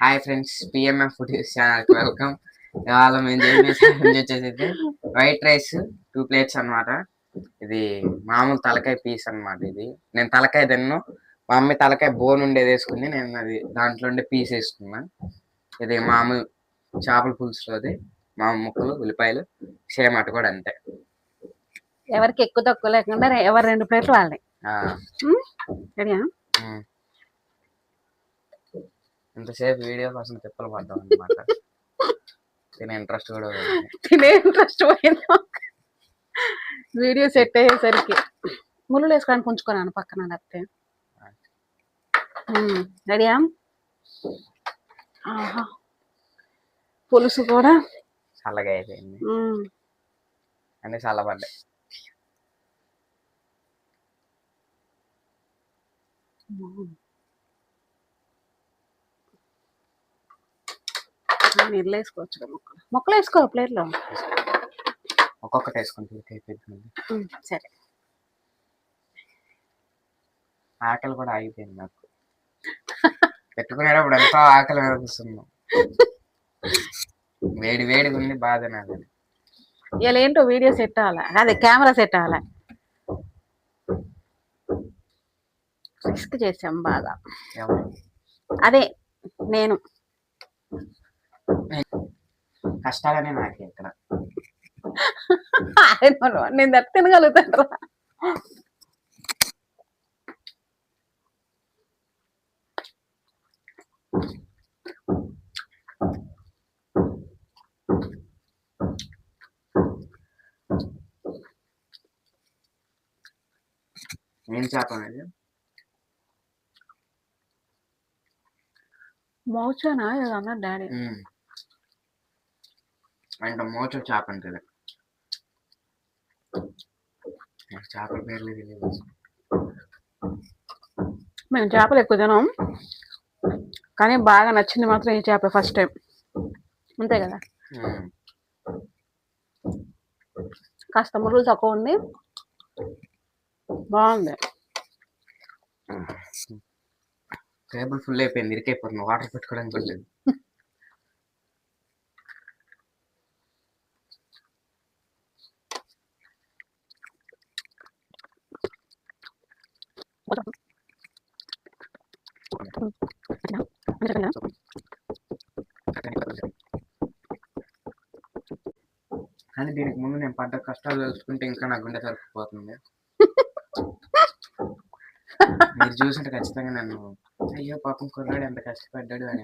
Hi friends PMF food ఛానల్కి welcome ఇవాళ మేము చేసే వచ్చేసి వైట్ రైస్ టూ ప్లేట్స్ అన్నమాట. ఇది మామూలు తలకాయ పీస్ అన్నమాట ఇది. నేను తలకాయ తిన్ను. మా మమ్మీ తలకాయ బోన్ ఉండేది వేసుకుంది. నేను అది దాంట్లో ఉండే పీస్ వేసుకున్నా. ఇది మామూలు చేపల పులుసులోది. మామూలు ముక్కలు ఉల్లిపాయలు సేమ్ అటు కూడా అంతే. ఎవరికి ఎక్కువ తక్కువ లేకుండా ఎవరు రెండు ప్లేట్లు వాళ్ళని. ఇంతసేపు వీడియో కోసం తిప్పలు పడ్డాం అనమాట తినే ఇంట్రెస్ట్ కూడా. తినే ఇంట్రెస్ట్ పోయింది వీడియో సెట్ అయ్యేసరికి ముళ్ళు వేసుకోవడానికి ఉంచుకున్నాను పక్కన లేకపోతే. రెడీయా? ఆహా. పులుసు కూడా. చల్లగా అయిపోయింది. అన్ని చల్లబడ్డాయి నీళ్ళు వేసుకోవచ్చు ముక్కలు. ముక్కలు వేసుకో ప్లేట్లో. ఒక్కొక్కటి వేసుకుంటే అయిపోయింది మ్మ్, సరే. ఆకలి కూడా ఆగిపోయింది నాకు. పెట్టుకునేటప్పుడు ఎంతో ఆకలి అనిపిస్తున్నాం వేడి వేడిగా ఉంది బాధ నాది. ఇలా ఏంటో వీడియో సెట్ అవ్వాలా? అదే కెమెరా సెట్ అవ్వాలా? రిస్క్ చేసాం బాగా? అదే నేను. కష్టాలనే నాకే ఇక్కడ. నేను దట్ తినగలుగుతాను ఏం చేప అనేది మోచనా? ఏదో అన్నాడు డాడీ. అంటే మోచో చేప ఉంటుంది నాకు చేపల పేర్లు తెలియదు మేము చేపలు ఎక్కువ తినాం కానీ బాగా నచ్చింది మాత్రం ఈ చేప ఫస్ట్ టైం. అంతే కదా. కాస్త మురులు తక్కువ ఉంది. బాగుంది. టేబుల్ ఫుల్ అయిపోయింది. ఇరికైపోతుంది. వాటర్ పెట్టుకోవడానికి లేదు. కానీ దీనికి ముందు నేను పడ్డ కష్టాలు తెలుసుకుంటే ఇంకా నా గుండె సరిపోతుంది మీరు చూసింటే ఖచ్చితంగా నన్ను అయ్యో పాపం కుర్రాడు ఎంత కష్టపడ్డాడు అని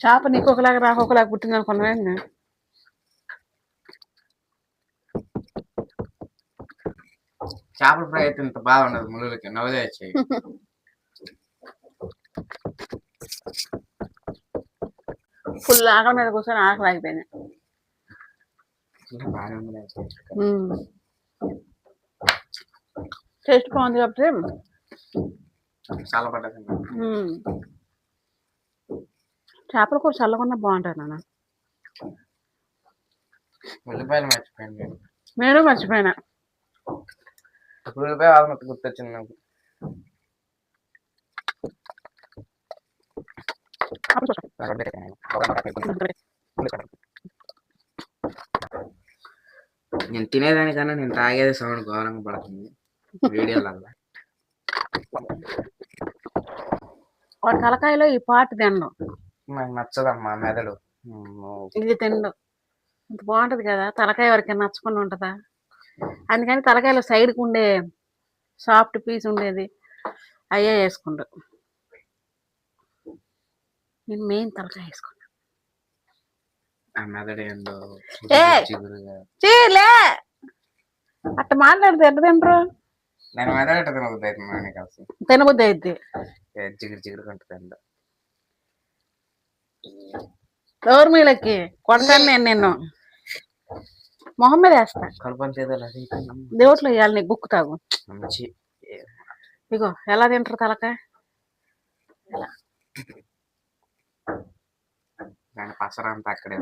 చేప నీకు ఒకలాగా నాకు ఒకలాగా పుట్టింది అనుకున్నాను చేపల ఫ్రై అయితే ఇంత బాగుండదు ముళ్ళకి నవదే వచ్చాయి. ఫుల్ ఆకలి మీద కూర్చొని ఆకలి ఉంది టేస్ట్ బాగుంది కాబట్టి చాలా పడ్డది. చేపల కూర చల్లకుండా బాగుంటుంది నాన్న. ఉల్లిపాయలు మర్చిపోయాను. నేను మర్చిపోయినా. ఉల్లిపాయ వాళ్ళ మొత్తం గుర్తొచ్చింది నాకు. నేను తినేదానికన్నా నేను తాగేది సౌండ్ ఘోరంగా పడుతుంది. వీడియోలలో వాడి తలకాయలో ఈ పాటు తినడు నాకు నచ్చదమ్మా మెదడు. ఇది తినడు ఇంత బాగుంటది కదా. తలకాయ వరకు నచ్చకుండా ఉంటుందా? అందుకని తలకాయలో సైడ్కి ఉండే సాఫ్ట్ పీస్ ఉండేది. అయ్యే వేసుకుండు. నేను మెయిన్ తలకాయ వేసుకున్నా ఆ మెదడు ఏందో ఏయ్! చిగురుగా చీలే అట్ట మాట్లాడితే ఎట్ట తింటారు? నేను మెదడు అసలు? తినబుద్ధి అయితే ఏ జిగురు జిగురు ఏందో. గౌర్మీలకి కొడతాను నేను నిన్ను. మొహం మీద వేస్తా దేవుట్లో ఇవ్వాలి నీకు గుక్కు తాగు. ఇగో ఎలా తింటారు పసరంతా అక్కడే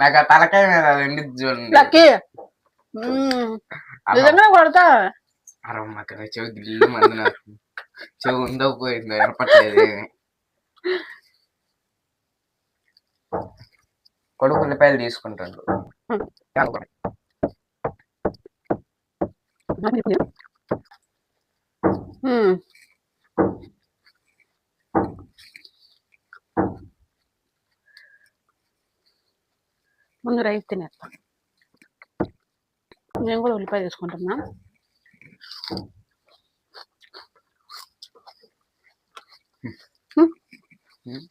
నాకు ఆ తలకాయ మీద చూడండి. నిజంగా కొడతా. అరమ్మ అక్కడ చెవి గిల్లు మంది నాకు. చెవి ఉందో పోయిందో వినపట్లేదు కొడుకు ఉల్లిపాయలు తీసుకుంటాడు. ముందు రైస్ తినేస్తాను నేను కూడా ఉల్లిపాయ తీసుకుంటున్నా మ్మ్.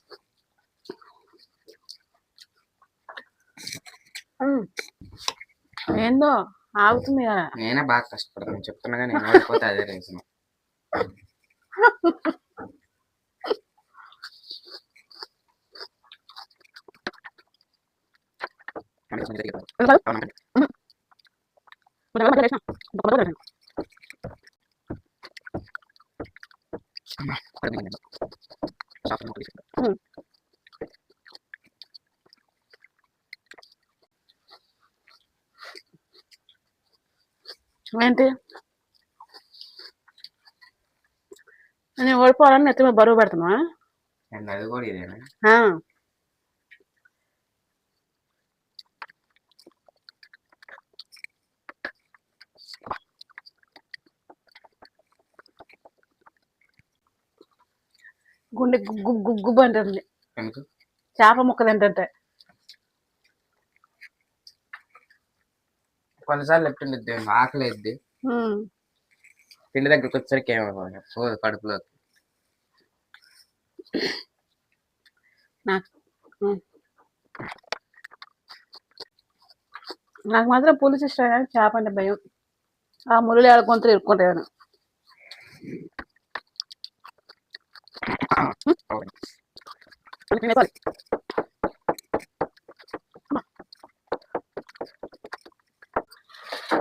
ఏందో ఆగుతుంది కదా. నేనే బాగా కష్టపడతాను. చెప్తున్నా నేను ఓడిపోతే అదే రీజన్ ఏంటి? నేను ఓడిపోవాలని నెత్తి మీద బరువు పెడుతున్నా. గుండె గుగ్గు గుగ్గు అంటుంది. చేప ముక్క తింటుంటే కొన్నిసార్లు ఎట్టుండిద్ది ఆకలి వేద్ది. పిండి దగ్గరికి వచ్చరికి ఏమో పోదు కడుపులో. నాకు మాత్రం పులుసు ఇష్టం కానీ చేప అంటే భయం. ఆ ముళ్ళు ఏడ గొంతులు ఇరుక్కుంటాను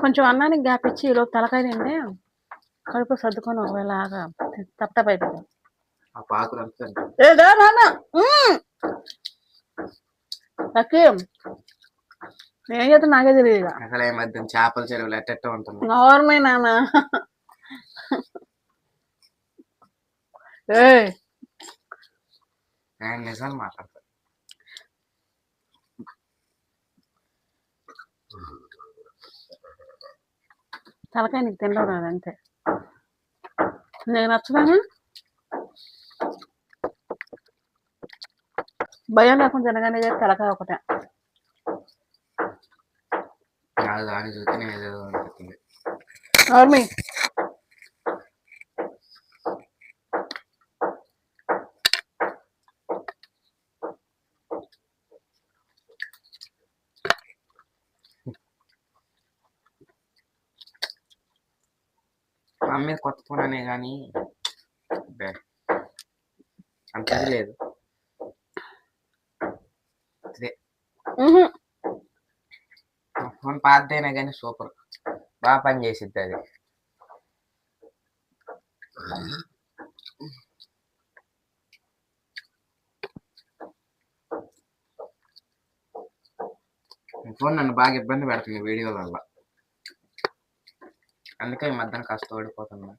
కొంచెం అన్నానికి గ్యాప్ ఇచ్చి ఈలోపు తలకాయ తింటే కడుపు సర్దుకొని ఒకవేళ ఆగా తప్పటప్ అయిపోతుంది ఏదా నాన్న. లక్కీ ఏం చేస్తా నాకే తెలియదు అసలు ఈ మధ్య చేపల చెరువులు ఎట్టెట్ట ఉంటుంది నార్మల్ నాన్న. ఏ. నిజాలు మాట్లాడతా. తలకాయ నీకు తినడం అంతే. నీకు నచ్చదానా? భయం లేకుండా తినగానే తలకాయ ఒకటే. దాన్ని చూస్తేనే ఏదో అనిపిస్తుంది నార్మల్ మా మీద కొత్త ఫోన్ అనే కానీ అంతది లేదు. అదే. ఫోన్ పాతదైనా కానీ సూపర్. బాగా పని చేసిద్ది అది. ఫోన్ నన్ను బాగా ఇబ్బంది పెడుతుంది వీడియోల వల్ల అందుకే ఈ మధ్యన కాస్త ఓడిపోతున్నా.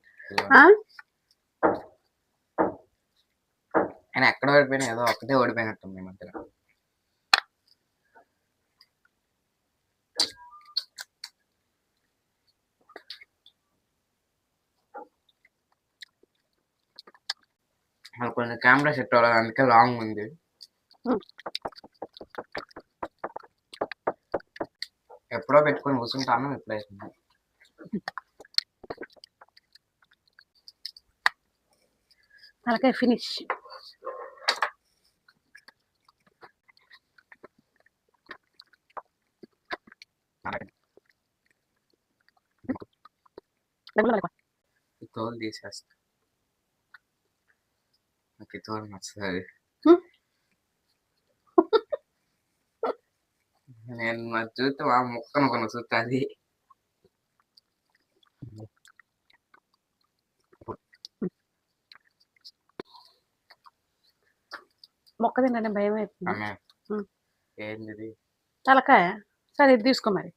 ఆయన ఎక్కడ ఓడిపోయినా ఏదో ఒకటే ఓడిపోయినట్టుంది ఈ మధ్యన. కొంచెం కెమెరా సెట్ అవ్వలేదు అందుకే లాంగ్ ఉంది. ఎప్పుడో పెట్టుకొని కూర్చుంటాను ఇప్పుడు. వేసింది తలకాయ ఫినిష్ ఈ తోలు తీసేస్తా నాకు ఈ తోలు నచ్చుతుంది హ్మ్. నేను నేను మరి చూస్తే మా ముక్కను కొన చూస్తే అది తినడం భయం అవుతుంది. ఏంది తలకాయ? సరే ఇది తీసుకో మరి.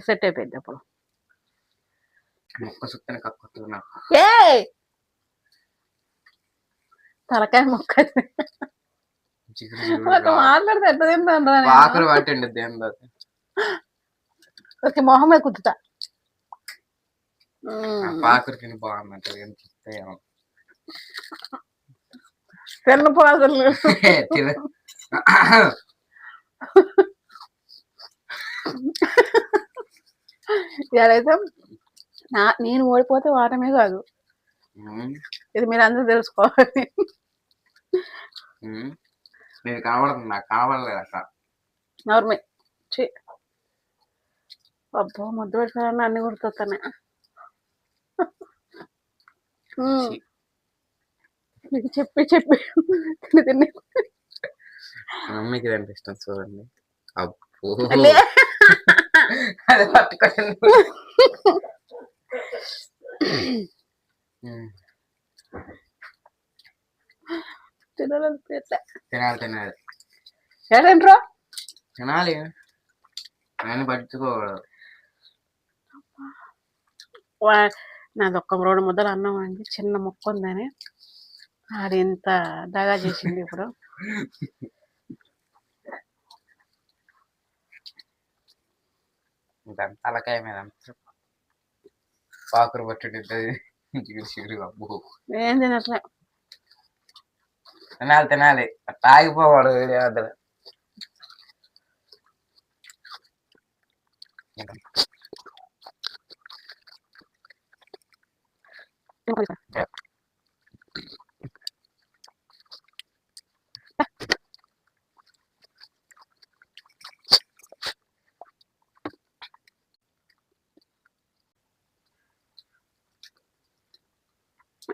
సెట్ అయిపోయింది అప్పుడు. ఏ తలకాయ మొక్క మాట్లాడితే ఎట్లా తింటాను రా నేను? పాకులు పట్టిండి దేని ఓకే మొహం మీద కుదుతా ఉమ్. పాకురు తిని బాగుందంట. ఏం చూస్తే తెల్ల పాసలు తిన ఇదైతే నా నేను ఓడిపోతే వాటమే కాదు. ఇది మీరు అందరూ తెలుసుకోవాలి. కనబడుతుంది నాకు కనబడలేదు అక్క. అబ్బో ముద్దు పెట్టుకోవాలని అన్ని గుర్తొస్తానే. మీకు చెప్పి చెప్పి తిని తిని. మమ్మీకి ఇదంటే ఇష్టం చూడండి. అబ్బో. అది తినాలనిపించలే. తినాలి తినాలి. తినాలి. నేను నాది ఒక్క రెండు ముద్దలు అన్నం అండి. చిన్న మొక్క ఉందని. ఆడు ఎంత దగా చేసింది ఇప్పుడు. ఇంకా తలకాయ మీద పాకురు చిగురు అబ్బో. ఏం తినట్లే. తినాలి తినాలి. తాగిపోవాడు వీడియో వద్దలు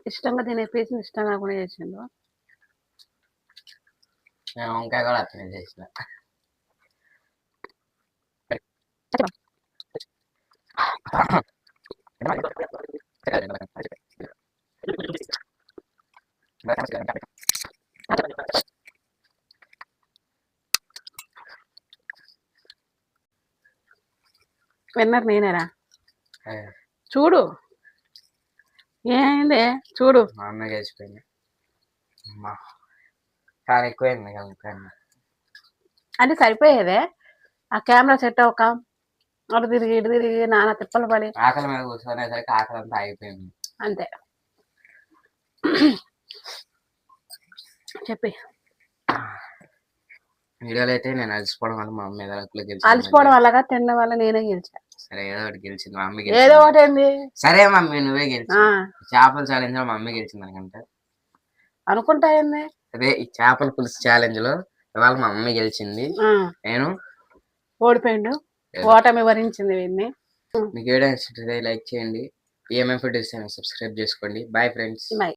ఇష్టంగా తినే పీస్ ఇష్టంగా కూడా చేసిండు నేను వంకాయ కూడా అట్లనే చేసిన. విన్నర్ నేనేరా. చూడు. ఏంది? చూడు. మా అమ్మ చాలా ఎక్కువైంది అంటే సరిపోయేదే? ఆ కెమెరా సెట్ అవ్వక అటు తిరిగి ఇటు తిరిగి నానా తిప్పలు పడి. ఆకలి మీద కూర్చునేసరికి ఆకలి అంతా ఆగిపోయింది అంతే. చెప్పి. వీడియోలో అయితే నేను అలసిపోవడం వల్ల మా అమ్మ ఎదరకులు గెలిచింది అలసిపోవడం వల్లగా తినడం వల్ల నేనే గెలిచా. సరే ఏదో ఒకటి గెలిచింది మా అమ్మ ఏదో గెలిచింది. ఒకటి ఏంది సరే మమ్మీ నువ్వే గెలిచి. చేపల ఛాలెంజ్లో మా అమ్మ గెలిచింది అనుకుంటా. అనుకుంటా ఏంది? అదే ఈ చేపల పులుసు ఛాలెంజ్లో ఇవాళ మా మమ్మీ గెలిచింది. నేను ఓడిపోయిండు. ఏదో. ఓటమి వరించింది వీడిని. మీకు నచ్చితే లైక్ చేయండి. ఈఎంఐ ఫుడ్ సబ్స్క్రైబ్ చేసుకోండి. Bye friends bye